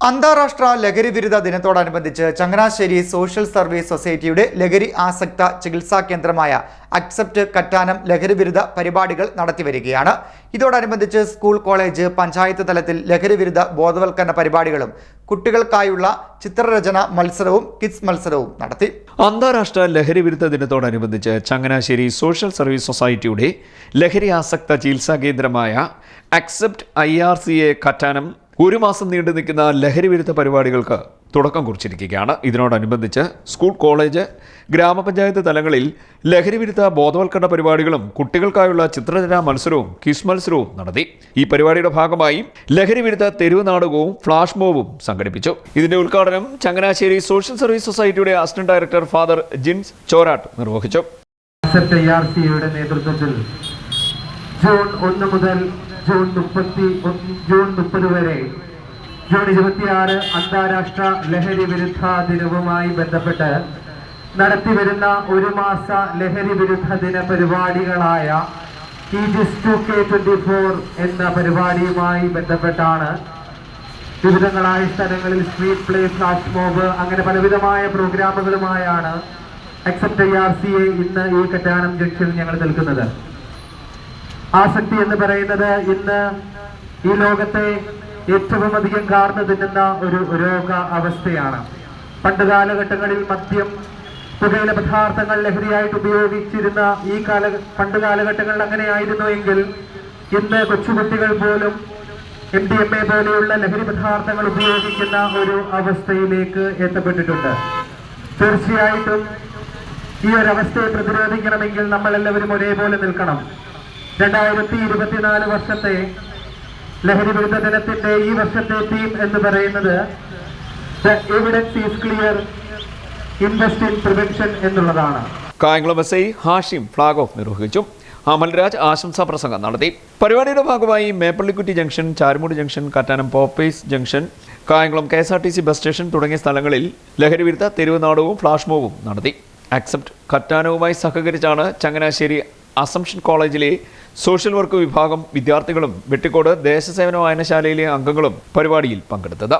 അന്താരാഷ്ട്ര ലഹരി വിരുദ്ധ ദിനത്തോടനുബന്ധിച്ച് ചങ്ങനാശ്ശേരി സോഷ്യൽ സർവീസ് സൊസൈറ്റിയുടെ ലഹരി ആസക്ത ചികിത്സാ കേന്ദ്രമായ അക്സെപ്റ്റ് കറ്റാനം ലഹരി വിരുദ്ധ പരിപാടികൾ നടത്തിവരികയാണ് ഇതോടനുബന്ധിച്ച് സ്കൂൾ കോളേജ് പഞ്ചായത്ത് തലത്തിൽ ലഹരി വിരുദ്ധ ബോധവൽക്കരണ പരിപാടികളും കുട്ടികൾക്കായുള്ള ചിത്രരചന മത്സരവും കിഡ്സ് മത്സരവും നടത്തി. അന്താരാഷ്ട്ര ലഹരി വിരുദ്ധ ദിനത്തോടനുബന്ധിച്ച് ചങ്ങനാശ്ശേരി സോഷ്യൽ സർവീസ് സൊസൈറ്റിയുടെ ലഹരി ആസക്ത ചികിത്സാ കേന്ദ്രമായ accept I R C A Kattanam ഒരു മാസം നീണ്ടു നിൽക്കുന്ന ലഹരി വിരുദ്ധ പരിപാടികൾക്ക് തുടക്കം കുറിച്ചിരിക്കുകയാണ്. ഇതിനോടനുബന്ധിച്ച് സ്കൂൾ കോളേജ് ഗ്രാമപഞ്ചായത്ത് തലങ്ങളിൽ ലഹരി വിരുദ്ധ ബോധവൽക്കരണ പരിപാടികളും കുട്ടികൾക്കായുള്ള ചിത്രരചനാ മത്സരവും ക്വിസ് മത്സരവും നടത്തി. ഈ പരിപാടിയുടെ ഭാഗമായി ലഹരി വിരുദ്ധ തെരുവ് നാടകവും ഫ്ലാഷ് മോബും സംഘടിപ്പിച്ചു. ഇതിന്റെ ഉദ്ഘാടനം ചങ്ങനാശ്ശേരി സോഷ്യൽ സർവീസ് സൊസൈറ്റിയുടെ assistant director father Jins Chorattu നിർവഹിച്ചു. നേതൃത്വത്തിൽ ജൂൺ ഒന്ന് മുതൽ ജൂൺ മുപ്പത്തി ജൂൺ മുപ്പത് വരെ. ജൂൺ ഇരുപത്തിയാറ് അന്താരാഷ്ട്ര ലഹരി വിരുദ്ധ ദിനവുമായി ബന്ധപ്പെട്ട് നടത്തിവരുന്ന ഒരു മാസ ലഹരി വിരുദ്ധ ദിന പരിപാടികളായ aegis two K twenty four എന്ന പരിപാടിയുമായി ബന്ധപ്പെട്ടാണ് വിവിധങ്ങളായ സ്ഥലങ്ങളിൽ സ്ട്രീറ്റ് പ്ലേ ഫ്ലാഷ് മോബ് അങ്ങനെ പലവിധമായ പ്രോഗ്രാമുകളുമായാണ് accept I R C A ഇന്ന് ഈ കറ്റാനം ജംഗ്ഷനിൽ ഞങ്ങൾ നിൽക്കുന്നത്. ആസക്തി എന്ന് പറയുന്നത് ഇന്ന് ഈ ലോകത്തെ ഏറ്റവും അധികം കാർന്നു തിന്നുന്ന ഒരു രോഗ അവസ്ഥയാണ്. പണ്ട് കാലഘട്ടങ്ങളിൽ മദ്യം പുകയില പദാർത്ഥങ്ങൾ ലഹരിയായിട്ട് ഉപയോഗിച്ചിരുന്ന ഈ കാല പണ്ട് കാലഘട്ടങ്ങളിൽ അങ്ങനെയായിരുന്നു എങ്കിൽ ഇന്ന് കൊച്ചുകുട്ടികൾ പോലും എം ഡി എം എ പോലെയുള്ള ലഹരി പദാർത്ഥങ്ങൾ ഉപയോഗിക്കുന്ന ഒരു അവസ്ഥയിലേക്ക് എത്തപ്പെട്ടിട്ടുണ്ട്. തീർച്ചയായിട്ടും ഈ ഒരു അവസ്ഥയെ പ്രതിരോധിക്കണമെങ്കിൽ നമ്മൾ എല്ലാവരും ഒരേപോലെ നിൽക്കണം. രണ്ടായിരത്തി ഇരുപത്തിനാല് വർഷത്തെ ലഹരി വിരുദ്ധ ദിനത്തിന്റെ ഈ വർഷത്തെ തീം എന്ന് പറയുന്നത് എവിഡൻസ് ഈസ് ക്ലിയർ എന്നുള്ളതാണ്. Kayamkulam S I Hashim flag off നിർവഹിച്ചു. അമൽരാജ് ആശംസാ പ്രസംഗം നടത്തി. പരിപാടിയുടെ ഭാഗമായി Meppallikutty junction Charummoodu junction Kattanam Pope's junction Kayamkulam K S R T C bus station തുടങ്ങിയ സ്ഥലങ്ങളിൽ ലഹരി വിരുദ്ധ തെരുവ് നാടകവും ഫ്ലാഷ് മോവും നടത്തി. അക്സെപ്റ്റ് കറ്റാനവുമായി സഹകരിച്ചാണ് ചങ്ങനാശ്ശേരി അസംഷൻ കോളേജിലെ സോഷ്യൽ വർക്ക് വിഭാഗം വിദ്യാർത്ഥികളും വെട്ടിക്കോട് ദേശസേവന വായനശാലയിലെ അംഗങ്ങളും പരിപാടിയിൽ പങ്കെടുത്തത്.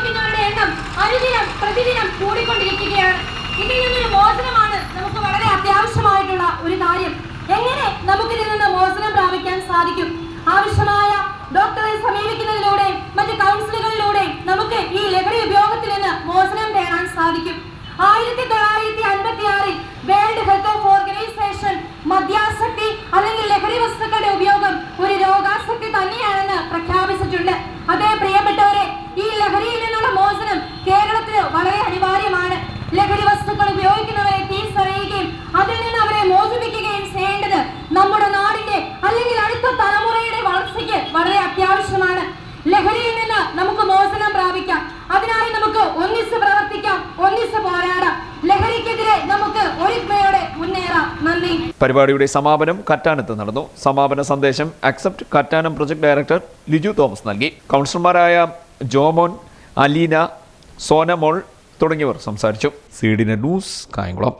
ലഹരി ഉപയോഗിക്കുന്നവരുടെ എണ്ണം അനുദിനം പ്രതിദിനം കൂടിക്കൊണ്ടിരിക്കുകയാണ്. ഇതിൽ നിന്നൊരു മോചനമാണ് നമുക്ക് വളരെ അത്യാവശ്യമായിട്ടുള്ള ഒരു കാര്യം. എങ്ങനെ നമുക്ക് ഇതിൽ നിന്ന് മോചനം പ്രാപിക്കാൻ സാധിക്കും? ആവശ്യമായ പരിപാടിയുടെ സമാപനം കറ്റാനത്ത് നടന്നു. സമാപന സന്ദേശം accept Kattanam project director Liju Thomas നൽകി. കൗൺസിലർമാരായ ജോമോൻ അലീന സോനമോൾ തുടങ്ങിയവർ സംസാരിച്ചു. സീഡിന ന്യൂസ് കായംകുളം.